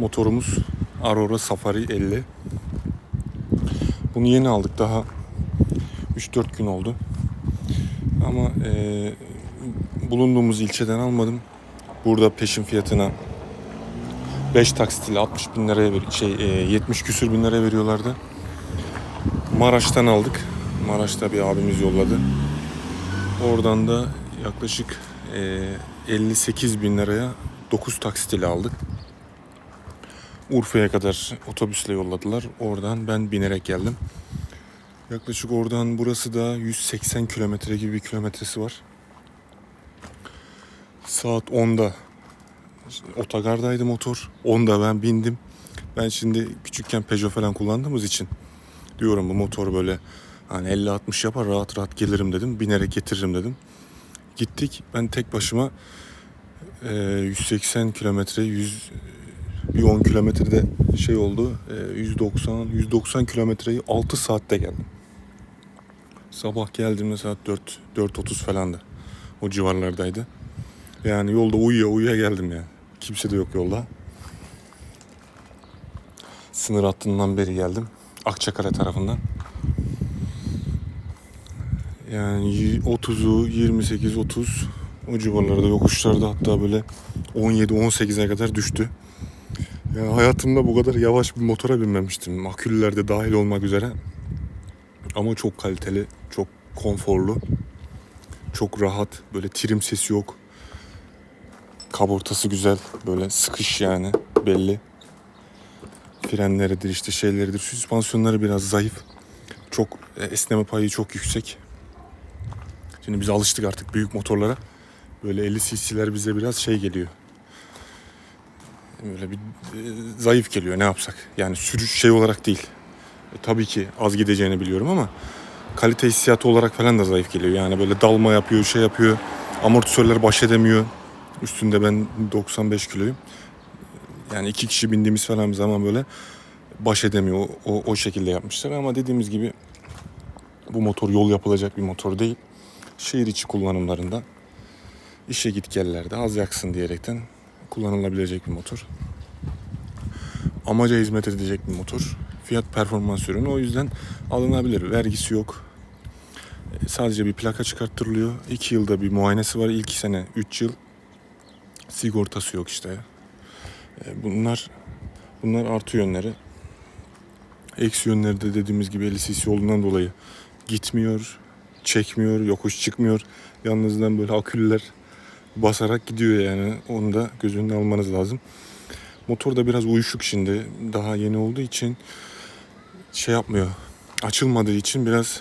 motorumuz Aurora Safari 50. Bunu yeni aldık daha 3-4 gün oldu. Ama eee, bulunduğumuz ilçeden almadım. Burada peşin fiyatına 5 taksitle 60 bin liraya ver- şey eee, 70 küsür bin liraya veriyorlardı. Maraş'tan aldık. Maraş'ta bir abimiz yolladı. Oradan da yaklaşık eee, 58 bin liraya 9 taksit ile aldık. Urfa'ya kadar otobüsle yolladılar. Oradan ben binerek geldim. Yaklaşık oradan burası da 180 kilometre gibi bir kilometresi var. Saat 10'da otogardaydı motor. 10'da ben bindim. Ben şimdi küçükken Peugeot falan kullandığımız için diyorum bu motor böyle hani 50-60 yapar rahat rahat gelirim dedim. Binerek getiririm dedim. Gittik. Ben tek başıma e, 180 kilometre 100 bir 10 kilometrede şey oldu. e, 190 190 kilometreyi 6 saatte geldim. Sabah geldiğimde saat 4 4.30 falandı. O civarlardaydı. Yani yolda uyuya uyuya geldim yani. Kimse de yok yolda. Sınır hattından beri geldim. Akçakale tarafından. Yani y- 30'u 28 30 o civarlarda yokuşlarda hatta böyle 17 18'e kadar düştü. Yani hayatımda bu kadar yavaş bir motora binmemiştim. Aküller de dahil olmak üzere. Ama çok kaliteli, çok konforlu. Çok rahat. Böyle trim sesi yok. Kabortası güzel. Böyle sıkış yani belli. Frenleridir işte şeyleridir. Süspansiyonları biraz zayıf. Çok e, esneme payı çok yüksek. Şimdi biz alıştık artık büyük motorlara. Böyle 50 cc'ler bize biraz şey geliyor. Böyle bir e, zayıf geliyor ne yapsak. Yani sürüş şey olarak değil. E, tabii ki az gideceğini biliyorum ama kalite hissiyatı olarak falan da zayıf geliyor. Yani böyle dalma yapıyor, şey yapıyor. Amortisörler baş edemiyor. Üstünde ben 95 kiloyum. Yani iki kişi bindiğimiz falan bir zaman böyle baş edemiyor. O, o, o şekilde yapmışlar ama dediğimiz gibi bu motor yol yapılacak bir motor değil. Şehir içi kullanımlarında işe git gellerde az yaksın diyerekten kullanılabilecek bir motor. Amaca hizmet edecek bir motor. Fiyat performans ürünü o yüzden alınabilir. Vergisi yok. E, Sadece bir plaka çıkarttırılıyor. 2 yılda bir muayenesi var. İlk sene 3 yıl. Sigortası yok işte. E, Bunlar bunlar artı yönleri. Eksi yönleri de dediğimiz gibi 50 cc olduğundan dolayı gitmiyor, çekmiyor, yokuş çıkmıyor. Yalnızdan böyle aküller basarak gidiyor yani. Onu da göz önüne almanız lazım. Motor da biraz uyuşuk şimdi. Daha yeni olduğu için şey yapmıyor. Açılmadığı için biraz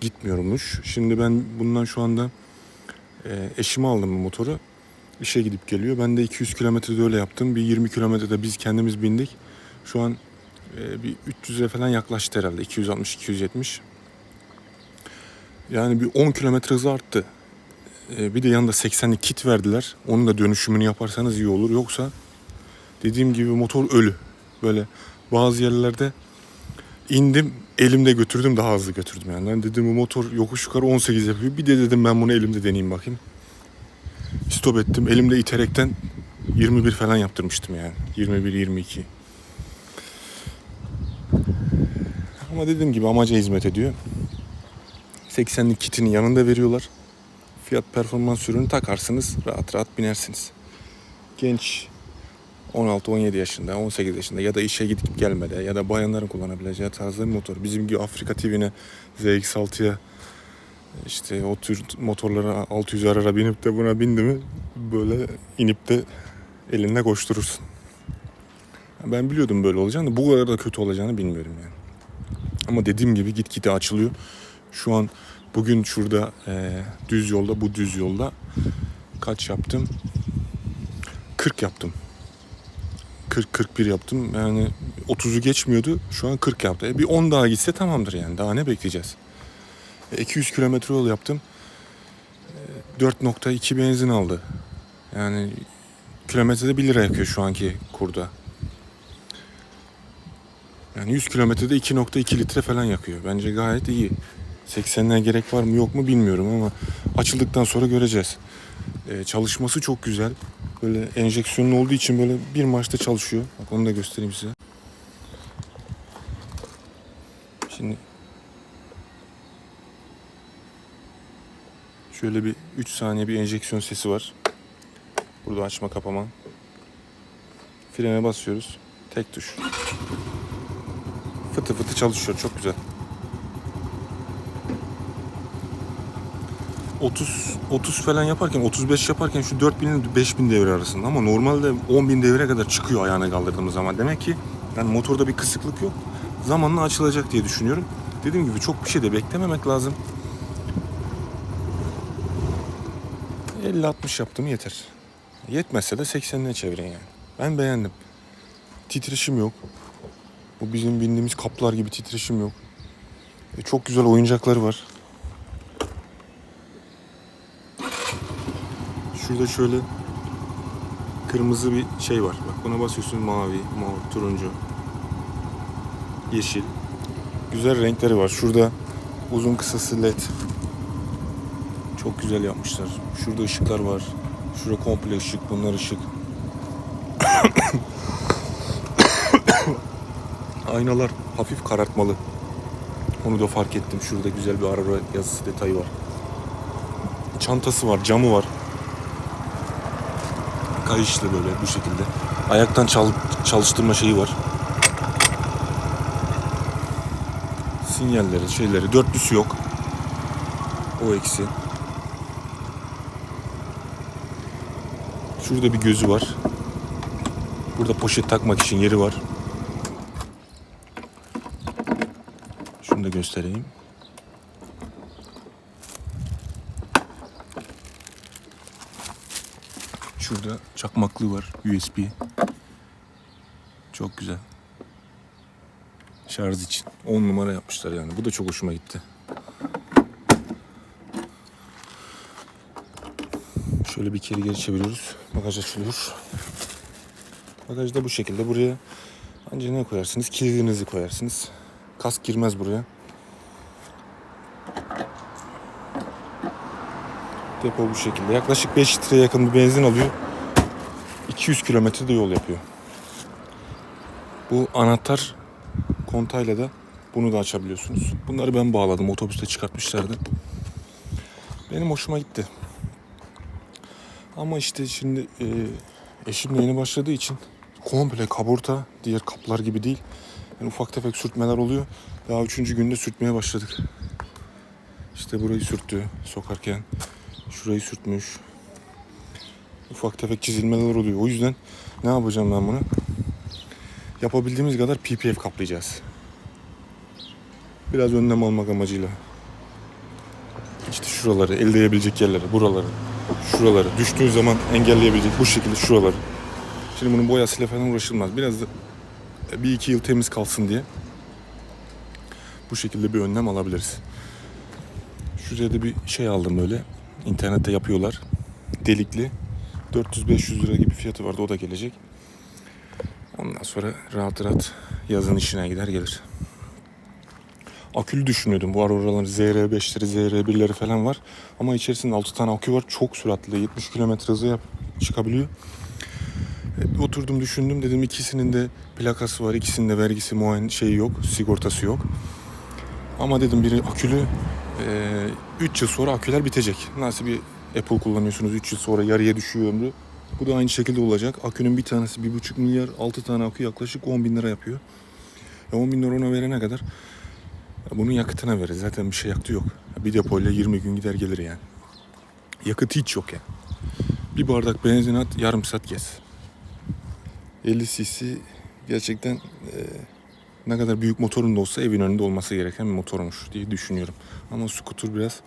gitmiyormuş. Şimdi ben bundan şu anda e, eşime aldım motoru. İşe gidip geliyor. Ben de 200 kilometrede öyle yaptım. Bir 20 kilometrede biz kendimiz bindik. Şu an e, bir 300'e falan yaklaştı herhalde. 260-270. Yani bir 10 kilometre hızı arttı. E, bir de yanında 80'lik kit verdiler. Onun da dönüşümünü yaparsanız iyi olur. Yoksa dediğim gibi motor ölü. Böyle bazı yerlerde indim elimde götürdüm daha hızlı götürdüm yani. Ben dedim bu motor yokuş yukarı 18 yapıyor. Bir de dedim ben bunu elimde deneyeyim bakayım. Stop ettim. Elimde iterekten 21 falan yaptırmıştım yani. 21 22. Ama dediğim gibi amaca hizmet ediyor. 80'lik kitini yanında veriyorlar. Fiyat performans ürünü takarsınız. Rahat rahat binersiniz. Genç 16-17 yaşında, 18 yaşında ya da işe gidip gelmede ya da bayanların kullanabileceği tarzda bir motor. Bizim gibi Afrika TV'ne ZX6'ya işte o tür motorlara 600 arara binip de buna bindi mi böyle inip de elinle koşturursun. Ben biliyordum böyle olacağını bu kadar da kötü olacağını bilmiyorum yani. Ama dediğim gibi gitgide açılıyor. Şu an bugün şurada e, düz yolda bu düz yolda kaç yaptım? 40 yaptım. 40-41 yaptım. Yani 30'u geçmiyordu. Şu an 40 yaptı. E bir 10 daha gitse tamamdır yani. Daha ne bekleyeceğiz? E 200 kilometre yol yaptım. E 4.2 benzin aldı. Yani kilometrede 1 lira yakıyor şu anki kurda. Yani 100 kilometrede 2.2 litre falan yakıyor. Bence gayet iyi. 80'ine gerek var mı yok mu bilmiyorum ama açıldıktan sonra göreceğiz. E, çalışması çok güzel. Böyle enjeksiyonlu olduğu için böyle bir maçta çalışıyor. Bak onu da göstereyim size. Şimdi şöyle bir 3 saniye bir enjeksiyon sesi var. Burada açma kapama. Frene basıyoruz. Tek tuş. Fıtı fıtı çalışıyor. Çok güzel. 30 30 falan yaparken 35 yaparken şu 4000 ile 5000 devre arasında ama normalde 10.000 devre kadar çıkıyor ayağına kaldırdığımız zaman. Demek ki yani motorda bir kısıklık yok. Zamanla açılacak diye düşünüyorum. Dediğim gibi çok bir şey de beklememek lazım. 50-60 yaptım yeter. Yetmezse de 80'ine çevirin yani. Ben beğendim. Titreşim yok. Bu bizim bindiğimiz kaplar gibi titreşim yok. E, çok güzel oyuncakları var. Şurada şöyle kırmızı bir şey var. Bak buna basıyorsun mavi, mor, turuncu, yeşil. Güzel renkleri var. Şurada uzun kısası led. Çok güzel yapmışlar. Şurada ışıklar var. Şurada komple ışık, bunlar ışık. Aynalar hafif karartmalı. Onu da fark ettim. Şurada güzel bir araba yazısı detayı var. Çantası var, camı var. Kayışlı böyle bu şekilde. Ayaktan çal- çalıştırma şeyi var. Sinyalleri, şeyleri. Dörtlüsü yok. O eksi. Şurada bir gözü var. Burada poşet takmak için yeri var. Şunu da göstereyim. Şurada çakmaklığı var. USB. Çok güzel. Şarj için. 10 numara yapmışlar yani. Bu da çok hoşuma gitti. Şöyle bir kere geri çeviriyoruz. Bagaj açılıyor. Bagaj da bu şekilde. Buraya ancak ne koyarsınız? Kilidinizi koyarsınız. Kask girmez buraya. Depo bu şekilde. Yaklaşık 5 litreye yakın bir benzin alıyor. 200 kilometre de yol yapıyor. Bu anahtar kontayla da bunu da açabiliyorsunuz. Bunları ben bağladım. Otobüste çıkartmışlardı. Benim hoşuma gitti. Ama işte şimdi e, eşim de yeni başladığı için komple kaburta diğer kaplar gibi değil. Yani ufak tefek sürtmeler oluyor. Daha üçüncü günde sürtmeye başladık. İşte burayı sürttü sokarken. Şurayı sürtmüş. Ufak tefek çizilmeler oluyor. O yüzden ne yapacağım ben bunu? Yapabildiğimiz kadar PPF kaplayacağız. Biraz önlem almak amacıyla. İşte şuraları, el değebilecek yerleri, buraları, şuraları, düştüğü zaman engelleyebilecek bu şekilde şuraları. Şimdi bunun boyasıyla falan uğraşılmaz. Biraz da bir iki yıl temiz kalsın diye bu şekilde bir önlem alabiliriz. Şuraya da bir şey aldım böyle. İnternette yapıyorlar. Delikli. 400-500 lira gibi fiyatı vardı. O da gelecek. Ondan sonra rahat rahat yazın işine gider gelir. Akülü düşünüyordum. Bu arabaların ZR5'leri, ZR1'leri falan var. Ama içerisinde 6 tane akü var. Çok süratli. 70 km hızı yap çıkabiliyor. E, oturdum düşündüm. Dedim ikisinin de plakası var. ikisinin de vergisi muayen şeyi yok. Sigortası yok. Ama dedim biri akülü. 3 yıl sonra aküler bitecek. Nasıl bir Apple kullanıyorsunuz 3 yıl sonra yarıya düşüyor ömrü. Bu da aynı şekilde olacak. Akünün bir tanesi 1,5 milyar, 6 tane akü yaklaşık 10 bin lira yapıyor. E 10 bin lira ona verene kadar bunun yakıtına verir. Zaten bir şey yaktı yok. Bir depoyla 20 gün gider gelir yani. Yakıt hiç yok yani. Bir bardak benzin at yarım saat gez. 50 cc gerçekten e, ne kadar büyük motorun da olsa evin önünde olması gereken bir motormuş diye düşünüyorum. Ama scooter biraz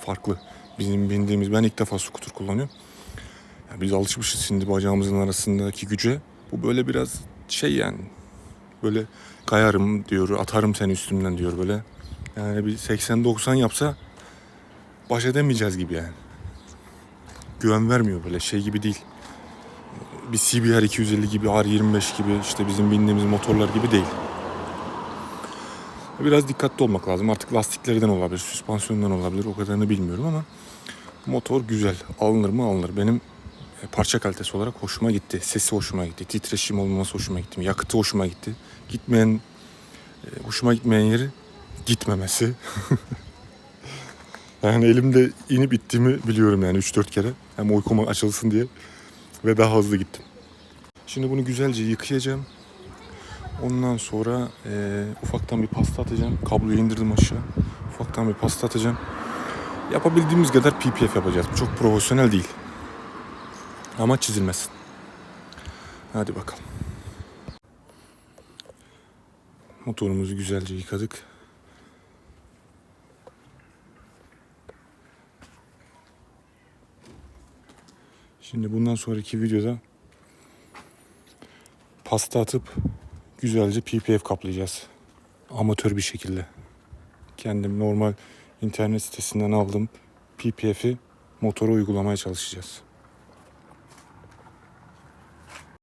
farklı. Bizim bindiğimiz, ben ilk defa scooter kullanıyorum. Ya biz alışmışız şimdi bacağımızın arasındaki güce. Bu böyle biraz şey yani. Böyle kayarım diyor, atarım seni üstümden diyor böyle. Yani bir 80-90 yapsa baş edemeyeceğiz gibi yani. Güven vermiyor böyle şey gibi değil. Bir CBR 250 gibi, R25 gibi işte bizim bindiğimiz motorlar gibi değil. Biraz dikkatli olmak lazım. Artık lastiklerden olabilir, süspansiyondan olabilir. O kadarını bilmiyorum ama motor güzel. Alınır mı alınır. Benim e, parça kalitesi olarak hoşuma gitti. Sesi hoşuma gitti. Titreşim olmaması hoşuma gitti. Yakıtı hoşuma gitti. Gitmeyen, e, hoşuma gitmeyen yeri gitmemesi. yani elimde inip ittiğimi biliyorum yani 3-4 kere. Hem uykum açılsın diye. Ve daha hızlı gittim. Şimdi bunu güzelce yıkayacağım. Ondan sonra e, ufaktan bir pasta atacağım. Kabloyu indirdim aşağı. Ufaktan bir pasta atacağım. Yapabildiğimiz kadar PPF yapacağız. Çok profesyonel değil. Ama çizilmesin. Hadi bakalım. Motorumuzu güzelce yıkadık. Şimdi bundan sonraki videoda pasta atıp güzelce PPF kaplayacağız. Amatör bir şekilde. Kendim normal internet sitesinden aldım PPF'i motora uygulamaya çalışacağız.